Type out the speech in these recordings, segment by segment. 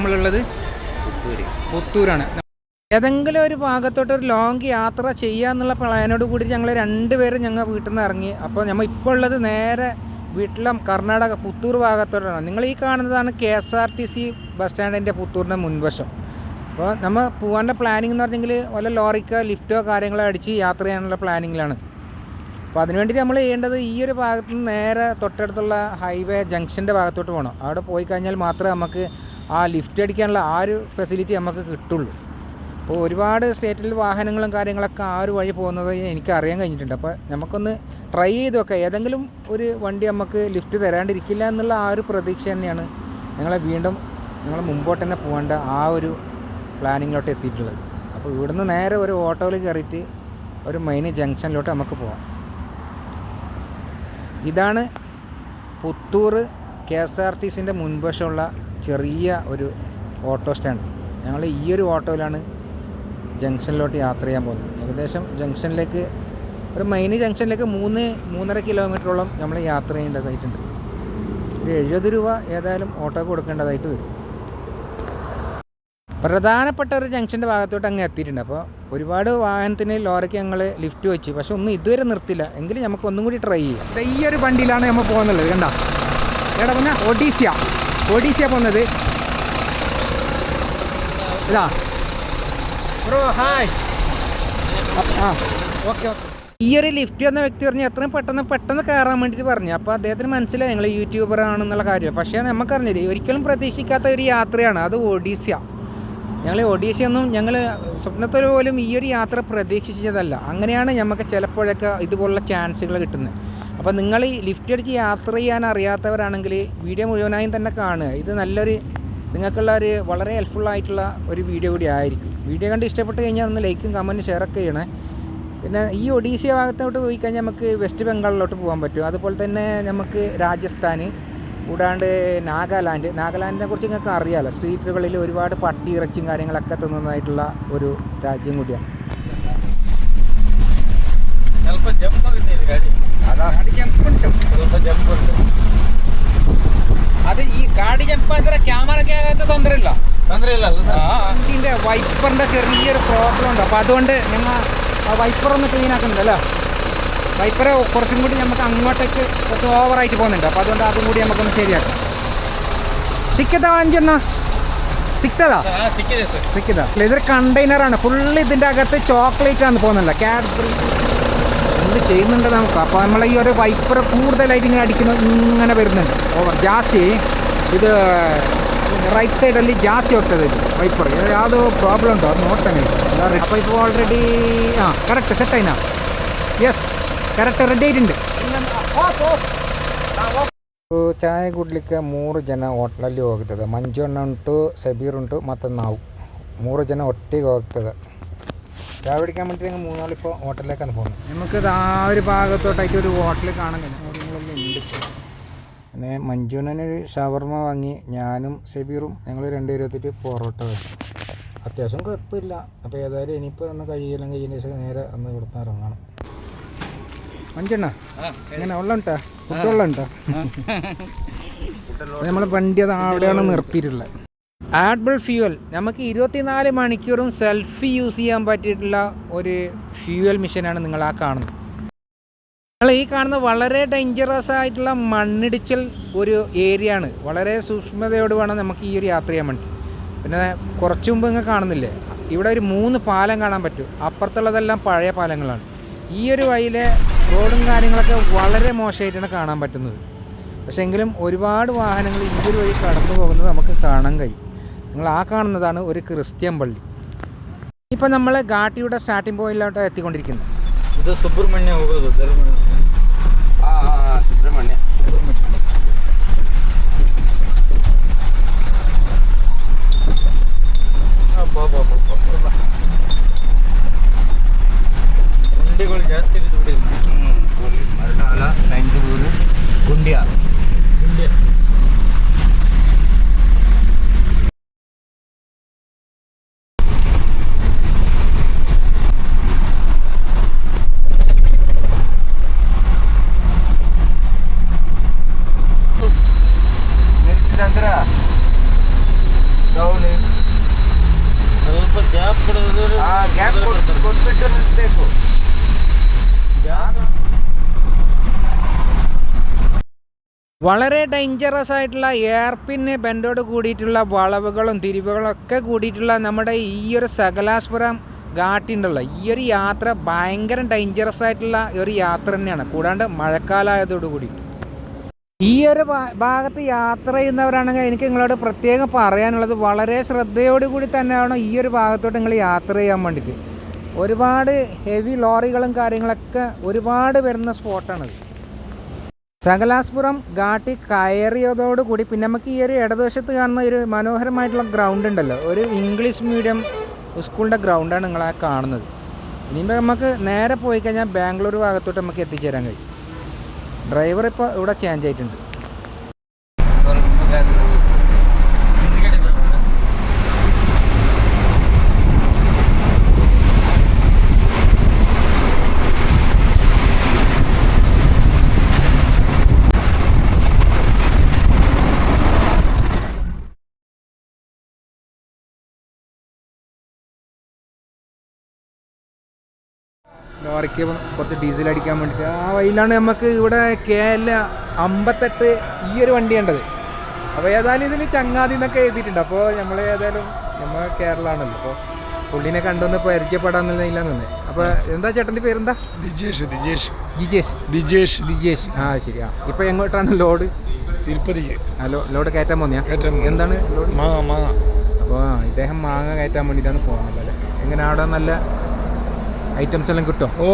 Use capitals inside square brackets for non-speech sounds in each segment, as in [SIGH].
നമ്മളുള്ളത് പുത്തൂര്. പുത്തൂരാണ്. ഏതെങ്കിലും ഒരു ഭാഗത്തോട്ട് ഒരു ലോങ് യാത്ര ചെയ്യാന്നുള്ള പ്ലാനോട് കൂടി ഞങ്ങൾ രണ്ടുപേരും ഞങ്ങൾ വീട്ടിൽ നിന്ന് ഇറങ്ങി അപ്പോൾ നമ്മൾ ഇപ്പോൾ ഉള്ളത് നേരെ വീട്ടിലും കർണാടക പുത്തൂർ ഭാഗത്തോട്ടാണ്. നിങ്ങൾ ഈ കാണുന്നതാണ് K S R T C bus സ്റ്റാൻഡിന്റെ പുത്തൂരിന്റെ മുൻവശം. അപ്പോൾ നമ്മൾ പോകാനുള്ള പ്ലാനിങ് എന്ന് പറഞ്ഞെങ്കിൽ വല്ല ലോറിക്കോ ലിഫ്റ്റോ കാര്യങ്ങളോ അടിച്ച് യാത്ര ചെയ്യാനുള്ള പ്ലാനിങ്ങിലാണ് അപ്പോൾ അതിന് വേണ്ടി നമ്മൾ ചെയ്യേണ്ടത് ഈ ഒരു ഭാഗത്ത് നിന്ന് നേരെ തൊട്ടടുത്തുള്ള ഹൈവേ ജംഗ്ഷന്റെ ഭാഗത്തോട്ട് പോകണം അവിടെ പോയി കഴിഞ്ഞാൽ മാത്രമേ നമുക്ക് ആ ലിഫ്റ്റ് അടിക്കാനുള്ള ആ ഒരു ഫെസിലിറ്റി നമുക്ക് കിട്ടുള്ളൂ. അപ്പോൾ ഒരുപാട് സ്റ്റേറ്റിൽ വാഹനങ്ങളും കാര്യങ്ങളൊക്കെ ആ ഒരു വഴി പോകുന്നത് എനിക്ക് അറിയാൻ കഴിഞ്ഞിട്ടുണ്ട്. അപ്പോൾ നമുക്കൊന്ന് ട്രൈ ചെയ്ത് നോക്കാം. ഏതെങ്കിലും ഒരു വണ്ടി നമുക്ക് ലിഫ്റ്റ് തരാണ്ടിരിക്കില്ല എന്നുള്ള ആ ഒരു പ്രതീക്ഷ തന്നെയാണ് ഞങ്ങളെ വീണ്ടും ഞങ്ങൾ മുമ്പോട്ട് തന്നെ പോകേണ്ട ആ ഒരു പ്ലാനിങ്ങിലോട്ട് എത്തിയിട്ടുള്ളത്. അപ്പോൾ ഇവിടുന്ന് നേരെ ഒരു ഓട്ടോയിൽ കയറിയിട്ട് ഒരു മെയിൻ ജംഗ്ഷനിലോട്ട് നമുക്ക് പോകാം ഇതാണ് Puthur K S R T സിന്റെ മുൻവശമുള്ള ചെറിയ ഒരു ഓട്ടോ സ്റ്റാൻഡ്. ഞങ്ങൾ ഈ ഒരു ഓട്ടോയിലാണ് ജംഗ്ഷനിലോട്ട് യാത്ര ചെയ്യാൻ പോകുന്നത്. ഏകദേശം ജംഗ്ഷനിലേക്ക് ഒരു മെയിൻ ജംഗ്ഷനിലേക്ക് മൂന്ന് മൂന്നര കിലോമീറ്ററോളം നമ്മൾ യാത്ര ചെയ്യേണ്ടതായിട്ടുണ്ട്. ഒരു എഴുപത് രൂപ ഏതായാലും ഓട്ടോ കൊടുക്കേണ്ടതായിട്ട് വരും. പ്രധാനപ്പെട്ട ഒരു ജംഗ്ഷന്റെ ഭാഗത്തോട്ട് അങ്ങ് എത്തിയിട്ടുണ്ട്. അപ്പോൾ ഒരുപാട് വാഹനത്തിന് ലോറിക്ക് ഞങ്ങൾ ലിഫ്റ്റ് വെച്ചു. പക്ഷെ ഒന്നും ഇതുവരെ നിർത്തില്ല എങ്കിലും നമുക്ക് ഒന്നും കൂടി ട്രൈ ചെയ്യാം. ഈ ഒരു വണ്ടിയിലാണ് നമ്മൾ പോകുന്നത് കണ്ട? എവിടെ പറഞ്ഞാൽ ഒഡീസിയ. ഒഡീസിയ പോകുന്നത്. ഇതാ. ബ്രോ ഹായ് ആ ഓക്കെ ഓക്കെ. ഈ ഒരു ലിഫ്റ്റ് എന്ന വ്യക്തി പറഞ്ഞു എത്രയും പെട്ടെന്ന് പെട്ടെന്ന് കയറാൻ വേണ്ടിയിട്ട് പറഞ്ഞു. അപ്പോൾ അദ്ദേഹത്തിന് മനസ്സിലായി ഞങ്ങൾ യൂട്യൂബർ ആണെന്നുള്ള കാര്യം. പക്ഷേ നമുക്കറിഞ്ഞില്ല ഒരിക്കലും പ്രതീക്ഷിക്കാത്ത ഒരു യാത്രയാണ്. അത് ഒഡീസിയ. ഞങ്ങൾ ഒഡീഷയൊന്നും ഞങ്ങൾ സ്വപ്നത്തിൽ പോലും ഈ ഒരു യാത്ര പ്രതീക്ഷിച്ചതല്ല. അങ്ങനെയാണ് നമുക്ക് ചിലപ്പോഴൊക്കെ ഇതുപോലുള്ള ചാൻസുകൾ കിട്ടുന്നത്. അപ്പോൾ നിങ്ങൾ ഈ ലിഫ്റ്റ് അടിച്ച് യാത്ര ചെയ്യാൻ അറിയാത്തവരാണെങ്കിൽ വീഡിയോ മുഴുവനായും തന്നെ കാണുക. ഇത് നല്ലൊരു നിങ്ങൾക്കുള്ള ഒരു വളരെ ഹെൽപ്ഫുൾ ആയിട്ടുള്ള ഒരു വീഡിയോ കൂടി ആയിരിക്കും. വീഡിയോ കണ്ട് ഇഷ്ടപ്പെട്ട് കഴിഞ്ഞാൽ ഒന്ന് ലൈക്കും കമന്റും ഷെയറൊക്കെ ചെയ്യണേ. പിന്നെ ഈ ഒഡീഷ ഭാഗത്തോട്ട് പോയി കഴിഞ്ഞാൽ നമുക്ക് വെസ്റ്റ് ബംഗാളിലോട്ട് പോകാൻ പറ്റും. അതുപോലെ തന്നെ നമുക്ക് രാജസ്ഥാൻ കൂടാണ്ട് നാഗാലാൻഡ്. നാഗാലാൻഡിനെ കുറിച്ച് നിങ്ങൾക്ക് അറിയാമല്ലോ സ്ട്രീറ്റുകളിൽ ഒരുപാട് പട്ടി ഇറച്ചും കാര്യങ്ങളൊക്കെ തിന്നുന്നതായിട്ടുള്ള ഒരു രാജ്യം കൂടിയാണ്. അത്. ഈ കാടി ജമ്പ് അത്ര ക്യാമറയ്ക്ക് അകത്ത് തൊന്തരമില്ല ഇതിന്റെ ചെറിയൊരു പ്രോബ്ലം ഉണ്ട്. അപ്പൊ അതുകൊണ്ട് നിങ്ങൾ വൈപ്പർ ഒന്ന് ക്ലീൻ ആക്കുന്നുണ്ടല്ലോ വൈപ്പർ കുറച്ചും കൂടി നമുക്ക് അങ്ങോട്ടേക്ക് കുറച്ച് ഓവറായിട്ട് പോകുന്നുണ്ട് അപ്പോൾ അതുകൊണ്ട് അതും കൂടി നമുക്കൊന്ന് ശരിയാക്കാം സിക്കതാ അഞ്ചെണ്ണ സിക്തതാ ಹಾ ಸಿಕ್ಕಿದೆ ಸರ್ സിക്കതാ അല്ല ഇതൊരു കണ്ടെയ്നറാണ് ഫുള്ള് ഇതിൻ്റെ അകത്ത് ചോക്ലേറ്റ് ആണ് പോകുന്നില്ല കാഡ്ബറീസ് എന്ത് ചെയ്യുന്നുണ്ട് നമുക്ക് അപ്പോൾ നമ്മൾ ഈ ഒരു വൈപ്പർ കൂടുതലായിട്ട് ഇങ്ങനെ അടിക്കുന്നത് ഇങ്ങനെ വരുന്നുണ്ട് ഓവർ ಜಾಸ್ತಿ ಇದು ರೈಟ್ ಸೈಡಲ್ಲಿ ಜಾಸ್ತಿ ಹೋಗ್ತದೆ ಇದು ವೈಪರ್ ಯಾವುದೋ ಪ್ರಾಬ್ಲಮ್ ಉಂಟು ಅದು ನೋಡ್ತಾನೆ അപ്പോൾ ഇപ്പോൾ ഓൾറെഡി ആ കറക്റ്റ് സെറ്റ് ആയിനാ യെസ് കറക്റ്റ് റെഡി ആയിട്ടുണ്ട്. ಚಾಯ್ ಕುಡ್ಲಿಕ್ಕೆ ಮೂರು ಜನ ಹೋಟ್ಲಲ್ಲಿ ಹೋಗ್ತದೆ ಮಂಜುಣ್ಣುಂಟು ಸಬೀರುಂಟು ಮತ್ತು മത്തന്നാവും. ಮೂರು ജന ഒട്ടി ಹೋಗ್ತದೆ ചായ പിടിക്കാൻ വേണ്ടി ഞങ്ങൾ മൂന്നാളിപ്പോൾ ഹോട്ടലിലേക്കാണ് പോകുന്നത്. നമുക്ക് ആ ഒരു ഭാഗത്തോട്ടായിട്ട് ഒരു ഹോട്ടലിൽ കാണുന്നില്ല കാര്യങ്ങളെല്ലാം പിന്നെ മഞ്ജുനൊരു ഷവർമ വാങ്ങി ഞാനും സബീറും ഞങ്ങൾ രണ്ടുപേരും എത്തിയിട്ട് പൊറോട്ട വെച്ചു അത്യാവശ്യം കുഴപ്പമില്ല. അപ്പോൾ ഏതായാലും ഇനിയിപ്പോൾ ഒന്ന് കഴിയില്ലെങ്കിൽ കഴിഞ്ഞ ശേഷം നേരെ ഒന്ന് ഇവിടുന്ന് ഇറങ്ങണം. മഞ്ജണ്ണ എങ്ങനെ വെള്ളം ഉണ്ടോ ഫുഡ് ഉണ്ടോ നമ്മൾ വണ്ടി അത് അവിടെയാണ് നിർത്തിയിട്ടുള്ളത്. ആഡ്ബിൾ ഫ്യൂവൽ നമുക്ക് ഇരുപത്തിനാല് മണിക്കൂറും സെൽഫി യൂസ് ചെയ്യാൻ പറ്റിയിട്ടുള്ള ഒരു ഫ്യൂവൽ മിഷനാണ് നിങ്ങൾ ആ കാണുന്നത്. നിങ്ങൾ ഈ കാണുന്ന വളരെ ഡേഞ്ചറസ് ആയിട്ടുള്ള മണ്ണിടിച്ചൽ ഒരു ഏരിയ ആണ്. വളരെ സൂക്ഷ്മതയോട് വേണം നമുക്ക് ഈ ഒരു യാത്ര ചെയ്യാൻ വേണ്ടി. പിന്നെ കുറച്ച് മുമ്പ് നിങ്ങൾ കാണുന്നില്ലേ? ഇവിടെ ഒരു മൂന്ന് പാലം കാണാൻ പറ്റും. അപ്പുറത്തുള്ളതെല്ലാം പഴയ പാലങ്ങളാണ്. ഈ ഒരു വഴിയിലെ റോഡും കാര്യങ്ങളൊക്കെ വളരെ മോശമായിട്ടാണ് കാണാൻ പറ്റുന്നത് പക്ഷേ എങ്കിലും ഒരുപാട് വാഹനങ്ങൾ ഈ ഒരു വഴി കടന്നു പോകുന്നത് നമുക്ക് കാണാൻ കഴിയും നിങ്ങൾ ആ കാണുന്നതാണ് ഒരു ക്രിസ്ത്യൻ പള്ളി ഇപ്പം നമ്മൾ ഘാട്ടിയുടെ സ്റ്റാർട്ടിംഗ് പോയിന്റിലോട്ട് എത്തിക്കൊണ്ടിരിക്കുന്നത് ಇದು ಸುಬ್ರಹ್ಮಣ್ಯ ಹೋಗೋದು ಧರ್ಮ ಸುಬ್ರಹ್ಮಣ್ಯ మరణాల నంజూరు గుండ్యా ಅಂದ್ರೆ ಡೌನ್ ಸ್ವಲ್ಪ ಗ್ಯಾಪ್ ಕೊಡೋದು ಆ ಗ್ಯಾಪ್ ಕೊಟ್ಬಿಟ್ಟು ನಿಲ್ಲಿಸ್ಬೇಕು വളരെ ഡേഞ്ചറസ് ആയിട്ടുള്ള എയർപിന്ന് ബെൻഡോട് കൂടിയിട്ടുള്ള വളവുകളും തിരിവുകളും ഒക്കെ കൂടിയിട്ടുള്ള നമ്മുടെ ഈ ഒരു സകലാസ്പുരം ഘാട്ടിണ്ടല്ലോ. ഈ ഒരു യാത്ര ഭയങ്കര ഡേഞ്ചറസ് ആയിട്ടുള്ള ഒരു യാത്ര തന്നെയാണ്. കൂടാണ്ട് മഴക്കാലമായതോടുകൂടി ഈ ഒരു ഭാഗത്ത് യാത്ര ചെയ്യുന്നവരാണെങ്കിൽ എനിക്ക് നിങ്ങളോട് പ്രത്യേകം പറയാനുള്ളത് വളരെ ശ്രദ്ധയോടുകൂടി തന്നെയാണ് ഈ ഒരു ഭാഗത്തോട്ട് നിങ്ങൾ യാത്ര ചെയ്യാൻ വേണ്ടിയിട്ട്. ഒരുപാട് ഹെവി ലോറികളും കാര്യങ്ങളൊക്കെ ഒരുപാട് വരുന്ന സ്പോട്ടാണിത് സകലാസ്പുരം ഘാട്ടി കയറിയതോടുകൂടി പിന്നെ നമുക്ക് ഈ ഒരു ഇടതുവശത്ത് കാണുന്ന ഒരു മനോഹരമായിട്ടുള്ള ഗ്രൗണ്ട് ഉണ്ടല്ലോ. ഒരു ഇംഗ്ലീഷ് മീഡിയം സ്കൂളിന്റെ ഗ്രൗണ്ടാണ് നിങ്ങളാ കാണുന്നത്. ഇനിയിപ്പോൾ നമുക്ക് നേരെ പോയി കഴിഞ്ഞാൽ ബാംഗ്ലൂർ ഭാഗത്തോട്ട് നമുക്ക് എത്തിച്ചേരാൻ കഴിയും. ഡ്രൈവർ ഇപ്പോൾ ഇവിടെ ചേഞ്ച് ആയിട്ടുണ്ട്. ലോറിക്ക് കുറച്ച് ഡീസൽ അടിക്കാൻ വേണ്ടിയിട്ട്. ആ വഴിയിലാണ് നമുക്ക് ഇവിടെ കെ എൽ അമ്പത്തെട്ട് ഈ ഒരു വണ്ടി ഉണ്ടത് അപ്പോൾ ഏതായാലും ഇതിൽ ചങ്ങാതി എന്നൊക്കെ എഴുതിയിട്ടുണ്ട്. അപ്പോൾ നമ്മൾ ഏതായാലും നമ്മൾ കേരളമാണല്ലോ അപ്പോൾ പുള്ളിനെ കണ്ടൊന്ന് പരിചയപ്പെടാന്നില്ല നിന്ന്. അപ്പോൾ എന്താ ചേട്ടന്റെ പേരെന്താ? ദിജേഷ് ദിജേഷ്. ദിജേഷ്. ദിജേഷ്. ദിജേഷ്. ആ ശരി. ആ ഇപ്പോൾ എങ്ങോട്ടാണ് ലോഡ്? തിരുപ്പതിക്ക് ഹലോ ലോഡ് കയറ്റാൻ പോന്നിയാ? എന്താണ് മാങ്ങ അപ്പോൾ ഇദ്ദേഹം മാങ്ങ കയറ്റാൻ വേണ്ടിയിട്ടാണ് പോകുന്നത്. അല്ലേ? എങ്ങനെ? അവിടെ നല്ല ഐറ്റംസ് എല്ലാം കിട്ടും? ഓ.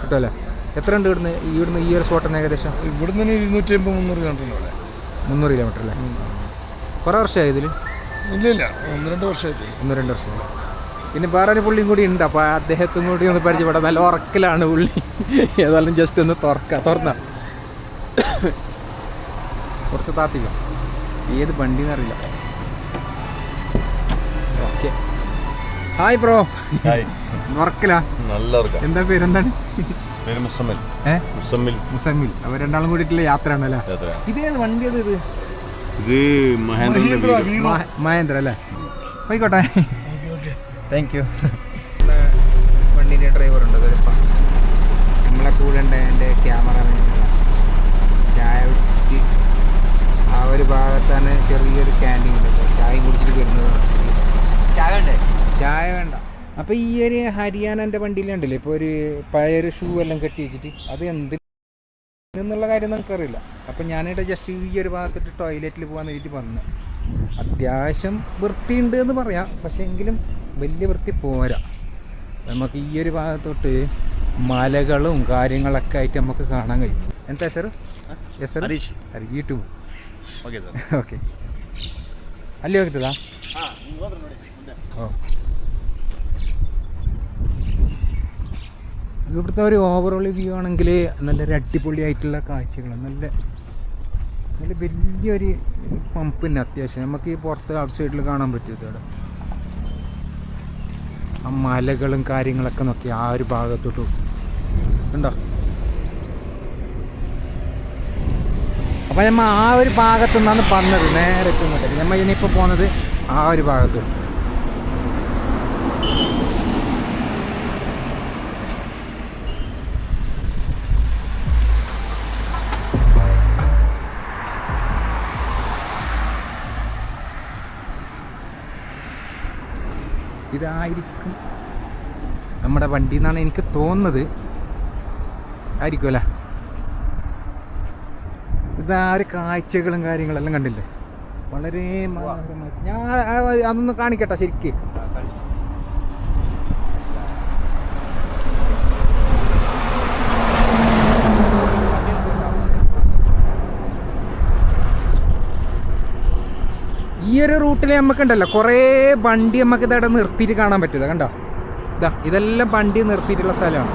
കിട്ടുമല്ലേ എത്ര ഉണ്ട് ഇവിടുന്ന്? ഇവിടുന്ന് ഈ ഒരു സ്പോട്ടിന് ഏകദേശം? ഇവിടുന്ന് ഇരുന്നൂറ്റി അമ്പത് മുന്നൂറ് കിലോമീറ്റർ മുന്നൂറ് കിലോമീറ്റർ അല്ലേ? കുറേ വർഷമായി ഇതിൽ ഇല്ല ഇല്ല. ഒന്ന് രണ്ട് വർഷമായിട്ട് ഒന്ന് രണ്ട് വർഷം പിന്നെ വേറെ ഒരു പുള്ളിയും കൂടി ഉണ്ട്. അപ്പോൾ അദ്ദേഹത്തും കൂടി ഒന്ന് പരിചയപ്പെടാം. നല്ല ഉറക്കിലാണ് പുള്ളി. ഏതായാലും ജസ്റ്റ് ഒന്ന് തുറക്ക തുറന്ന. [COUGHS] കുറച്ച് താത്തിക്കാം. ഏത് വണ്ടിന്ന് അറിയില്ല ഓക്കെ ഹായ് ബ്രോ ഹായ് ഉറക്കിലാ? നല്ല വർക്കാ എന്താ പേരെന്താണ് പേര് മുസമ്മിൽ. ഏ? മുസമ്മിൽ. മുസമ്മിൽ. അവർ രണ്ടാളും കൂടിയിട്ടുള്ള യാത്രയാണല്ലേ? യാത്ര. ഇതേത് വണ്ടി അത് ഇത്? ഇത് മഹേന്ദ്രന്റെ വീട്. മഹ- മഹേന്ദ്ര അല്ലേ? പോയിക്കോട്ടെ. താങ്ക് യു വണ്ടിന്റെ ഡ്രൈവർ ഉണ്ട് നമ്മളെ കൂടെ ഉണ്ട് എന്റെ ക്യാമറമാൻ ചായ കുടിച്ചിട്ട് ആ ഒരു ഭാഗത്താണ് ചെറിയൊരു ക്യാന്റീൻ ഉണ്ട് കേട്ടോ. ചായയും കുടിച്ചിട്ട് വരുന്നത് ചായ ഉണ്ട് ചായ വേണ്ട അപ്പോൾ ഈ ഒരു ഹരിയാനൻ്റെ വണ്ടിയിലുണ്ടല്ലോ ഇപ്പോൾ ഒരു പഴയൊരു ഷൂ എല്ലാം കെട്ടി വെച്ചിട്ട് അത് എന്ത് എന്നുള്ള കാര്യം നമുക്കറിയില്ല അപ്പം ഞാനിവിടെ ജസ്റ്റ് ഈ ഒരു ഭാഗത്തിട്ട് ടോയ്ലറ്റിൽ പോകാൻ വേണ്ടിയിട്ട് വന്നു അത്യാവശ്യം വൃത്തിയുണ്ട് എന്ന് പറയാം പക്ഷേ എങ്കിലും വലിയ വൃത്തി പോരാ നമുക്ക് ഈ ഒരു ഭാഗത്തോട്ട് മലകളും കാര്യങ്ങളൊക്കെ ആയിട്ട് നമുക്ക് കാണാൻ കഴിയും എന്താ sir yes sir Harish YouTube okay sir okay ಅಲ್ಲಿ ಹೋಗ್ತದಾ ഓ ഇവിടുത്തെ ഒരു ഓവറോൾ വ്യൂ ആണെങ്കിൽ നല്ലൊരു അടിപൊളിയായിട്ടുള്ള കാഴ്ചകൾ നല്ല നല്ല വലിയൊരു പമ്പ് അത്യാവശ്യം. നമുക്ക് ഈ പുറത്ത് ഔട്ട് സൈഡിൽ കാണാൻ പറ്റും ഇതോടെ ആ മലകളും കാര്യങ്ങളൊക്കെ നോക്കി ആ ഒരു ഭാഗത്തോട്ട്. ഉണ്ടോ അപ്പം നമ്മൾ ആ ഒരു ഭാഗത്തു നിന്നാണ് പറഞ്ഞത് നേരെ ഇങ്ങോട്ടേക്ക്. നമ്മൾ ഇനിയിപ്പോൾ പോകുന്നത് ആ ഒരു ഭാഗത്തോട്ട്. ഇതായിരിക്കും നമ്മുടെ വണ്ടി എന്നാണ് എനിക്ക് തോന്നുന്നത്. ആയിരിക്കുമല്ലേ? ഇതാരും കാഴ്ചകളും കാര്യങ്ങളെല്ലാം കണ്ടില്ലേ? വളരെ ഞാൻ അതൊന്ന് കാണിക്കട്ടെ ശരിക്ക്. ഈ ഒരു റൂട്ടിൽ നമുക്കുണ്ടല്ലോ കുറേ വണ്ടി നമുക്ക് ഇതവിടെ നിർത്തിയിട്ട് കാണാൻ പറ്റും കണ്ടോ? ഇതാ ഇതെല്ലാം വണ്ടി നിർത്തിയിട്ടുള്ള സ്ഥലമാണ്.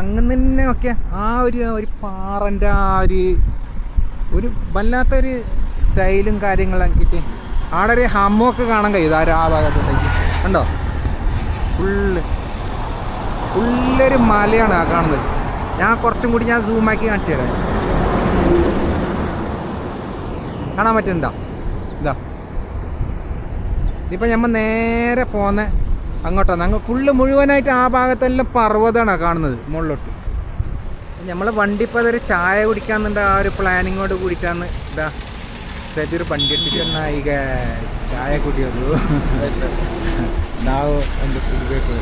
അങ്ങനെ തന്നെ ഒക്കെ ആ ഒരു ഒരു പാറന്റെ ആ ഒരു ഒരു വല്ലാത്തൊരു സ്റ്റൈലും കാര്യങ്ങളൊക്കെ ആടെ ഒരു ഹമ്മൊക്കെ കാണാൻ കഴിയും ആ ഭാഗത്തോട്ടേക്ക്. കണ്ടോ? ഫുള്ള്. ഫുള്ളൊരു മലയാണ് ആ കാണുന്നത്. ഞാൻ കുറച്ചും കൂടി ഞാൻ സൂമാക്കി കാണിച്ചു തരാം. കാണാൻ പറ്റുന്നുണ്ടോ ഇതാ. ഇപ്പം നമ്മൾ നേരെ പോന്നെ അങ്ങോട്ടാണ് അങ്ങ് ഫുള്ള് മുഴുവനായിട്ട് ആ ഭാഗത്തെല്ലാം പർവതമാണ് കാണുന്നത് മുകളിലോട്ട്. നമ്മൾ വണ്ടിപ്പോൾ അതൊരു ചായ കുടിക്കാന്നുണ്ട് ആ ഒരു പ്ലാനിങ്ങോട് കൂടിയിട്ടാണ് ഇതാ. സെറ്റൊരു വണ്ടി എടുത്തിട്ട് നായിക ചായ കുടിയുള്ളൂ ನಾವು ಒಂದು ಕುಡಿಬೇಕು